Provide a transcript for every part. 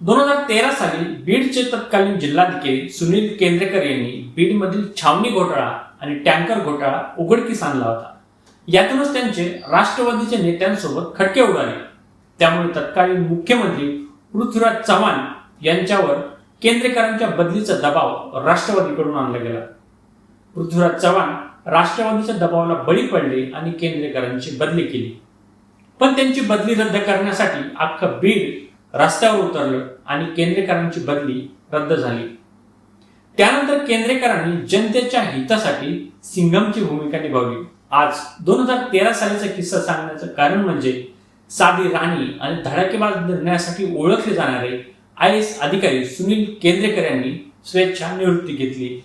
दोन हजार तेरा साली बीडचे तत्कालीन जिल्हाधिकारी सुनील केंद्रेकर यांनी बीडमधील छावणी घोटाळा आणि टँकर घोटाळा उघडकीस आणला होता. यातूनच त्यांचे राष्ट्रवादीच्या नेत्यांसोबत खटके उडाले. त्यामुळे तत्कालीन मुख्यमंत्री पृथ्वीराज चव्हाण यांच्यावर केंद्रेकरांच्या बदलीचा दबाव राष्ट्रवादीकडून आणला गेला. पृथ्वीराज चव्हाण राष्ट्रवादीच्या दबावाला बळी पडले आणि केंद्रेकरांची बदली केली. पण त्यांची बदली रद्द करण्यासाठी अख्खं बीड रस्त्यावर उतरलं आणि केंद्रेकरांची बदली रद्द झाली. त्यानंतर केंद्रेकरांनी जनतेच्या हितासाठी सिंगमची भूमिका निभावली. आज दोन हजार तेरा सालीचा किस्सा सांगण्याचं कारण म्हणजे साधी राणी आणि धडाकेबाज निर्णयासाठी ओळखले जाणारे आय एस अधिकारी सुनील केंद्रेकर यांनी स्वेच्छा निवृत्ती घेतली.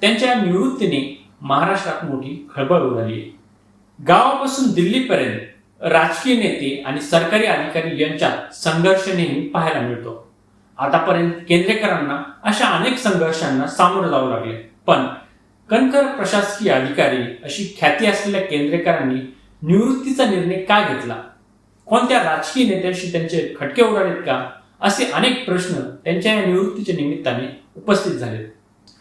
त्यांच्या या निवृत्तीने महाराष्ट्रात मोठी खळबळ उडाली. गावापासून दिल्लीपर्यंत राजकीय नेते आणि सरकारी अधिकारी यांच्यात संघर्ष नेहमी पाहायला मिळतो. आतापर्यंत केंद्रेकरांना अशा अनेक संघर्षांना सामोरं जावं लागले. पण कणकर प्रशासकीय अधिकारी अशी ख्याती असलेल्या केंद्रेकरांनी निवृत्तीचा निर्णय का घेतला? कोणत्या राजकीय नेत्यांशी त्यांचे खटके उडालेत का? असे अनेक प्रश्न त्यांच्या या निवृत्तीच्या निमित्ताने उपस्थित झाले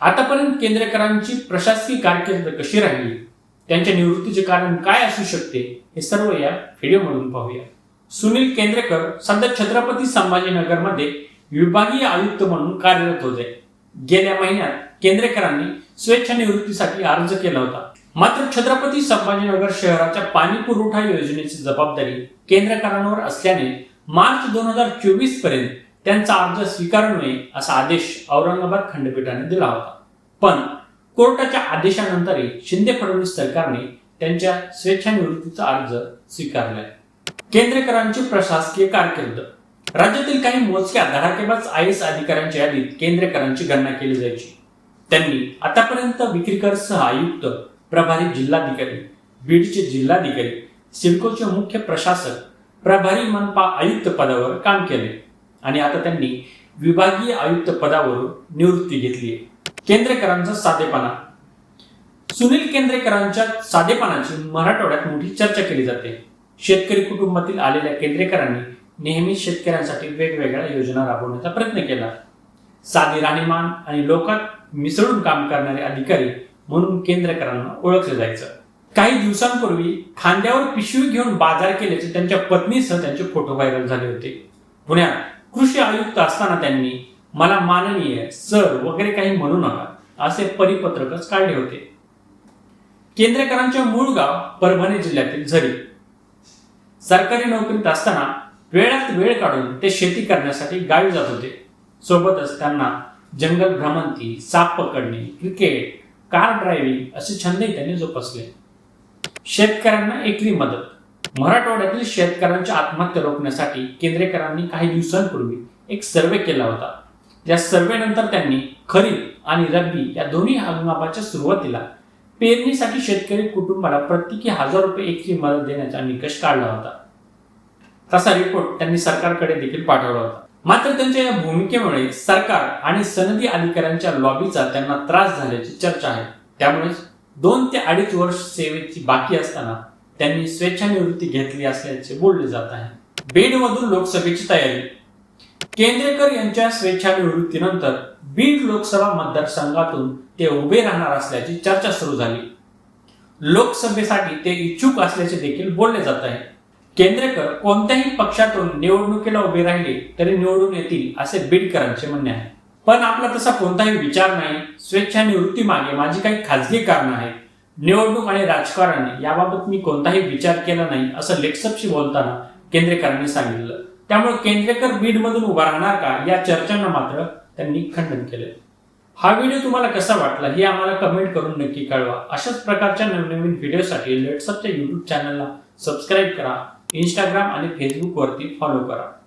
आतापर्यंत केंद्रेकरांची प्रशासकीय कारकीर्द कशी राहिली? त्यांच्या निवृत्तीचे कारण काय असू शकते हे सर्व या व्हिडिओमधून पाहूया. सुनील केंद्रेकर सध्या छत्रपती संभाजीनगरमध्ये विभागीय आयुक्त म्हणून कार्यरत होते. गेल्या महिन्यात केंद्रेकरांनी स्वेच्छानिवृत्तीसाठी अर्ज केला होता. मात्र छत्रपती संभाजीनगर शहराच्या पाणी पुरवठा योजनेची जबाबदारी केंद्रकरांवर असल्याने मार्च दोन हजार चोवीसपर्यंत त्यांचा अर्ज स्वीकारू नये असा आदेश औरंगाबाद खंडपीठाने दिला होता. पण कोर्टाच्या आदेशानंतरही शिंदे फडणवीस सरकारने त्यांच्या स्वेच्छानिवृत्तीचा अर्ज स्वीकारलाय. केंद्रेकरांची प्रशासकीय कारकीर्द. राज्यातील काही मोजक्या धडाकेबाज आय एस अधिकाऱ्यांच्या यादीत केंद्रेकरांची गणना केली जायची. त्यांनी आतापर्यंत विक्रीकरसह आयुक्त प्रभारी जिल्हाधिकारी बीडचे जिल्हाधिकारी सिडकोचे मुख्य प्रशासक प्रभारी मनपा आयुक्त पदावर काम केले आणि आता त्यांनी विभागीय आयुक्त पदावरून निवृत्ती घेतली आहे केंद्रेकरांचा साधेपणा. सुनील केंद्रेकरांच्या साधेपणाची मराठवाड्यात मोठी चर्चा केली जाते. शेतकरी कुटुंबातील आलेल्या केंद्रेकरांनी नेहमी शेतकऱ्यांसाठी वेगवेगळ्या योजना राबवण्याचा प्रयत्न केला. साधी राहणीमान आणि लोकात मिसळून काम करणारे अधिकारी म्हणून केंद्रेकरांना ओळखलं जायचं. काही दिवसांपूर्वी खांद्यावर पिशवी घेऊन बाजार केल्याचे त्यांच्या पत्नीसह त्यांचे फोटो व्हायरल झाले होते. पुण्यात कृषी आयुक्त असताना त्यांनी मला माननीय सर वगैरे काही म्हणू नका असे परिपत्रकच काढले होते. केंद्रेकरांचे मूळ गाव परभणी जिल्ह्यातील झरी. सरकारी नोकरीत असताना वेळात वेळ काढून ते शेती करण्यासाठी गावी जात होते. सोबतच त्यांना जंगल भ्रमंती साप पकडणे क्रिकेट कार ड्रायव्हिंग असे छंदही त्यांनी जोपासले. शेतकऱ्यांना एकली मदत. मराठवाड्यातील शेतकऱ्यांच्या आत्महत्या रोखण्यासाठी केंद्रेकरांनी काही दिवसांपूर्वी एक सर्वे केला होता. या सर्वेनंतर त्यांनी खरीप आणि रब्बी या दोन्ही हंगामाच्या सुरुवातीला पेरणीसाठी शेतकरी कुटुंबाला प्रत्येकी हजार रुपये एकरी मदत देण्याचा निकष काढला होता. तसा रिपोर्ट त्यांनी सरकारकडे देखील पाठवला होता. मात्र त्यांच्या या भूमिकेमुळे सरकार आणि सनदी अधिकाऱ्यांच्या लॉबीचा त्यांना त्रास झाल्याची चर्चा आहे. त्यामुळेच दोन ते अडीच वर्ष सेवेची बाकी असताना त्यांनी स्वेच्छानिवृत्ती घेतली असल्याचे बोलले जात आहे. बेडमधून लोकसभेची तयारी केंद्रेकर यांच्या स्वेच्छानिवृत्तीनंतर बीड लोकसभा मतदारसंघातून ते उभे राहणार असल्याची चर्चा सुरू झाली. लोकसभेसाठी ते इच्छुक असल्याचे देखील बोलले जात आहे. केंद्रेकर कोणत्याही पक्षातून निवडणुकीला उभे राहिले तरी निवडून येतील असे बीडकरांचे म्हणणे आहे. पण आपला तसा कोणताही विचार नाही. स्वेच्छानिवृत्ती मागे माझी काही खाजगी कारण आहेत. निवडणूक आणि राजकारण याबाबत मी कोणताही विचार केला नाही असं लेक्सपशी बोलताना केंद्रेकरांनी सांगितलं. त्यामुळे केंद्रेकर बीडमधून उभा राहणार का? या चर्चांना मात्र त्यांनी खंडन केले. हा व्हिडिओ तुम्हाला कसा वाटला? हे आम्हाला कमेंट करून नक्की कळवा. अशाच प्रकारच्या नवनवीन व्हिडिओसाठी लेट्सअपच्या युट्यूब चॅनलला सबस्क्राईब करा. इंस्टाग्राम आणि फेसबुकवरती फॉलो करा.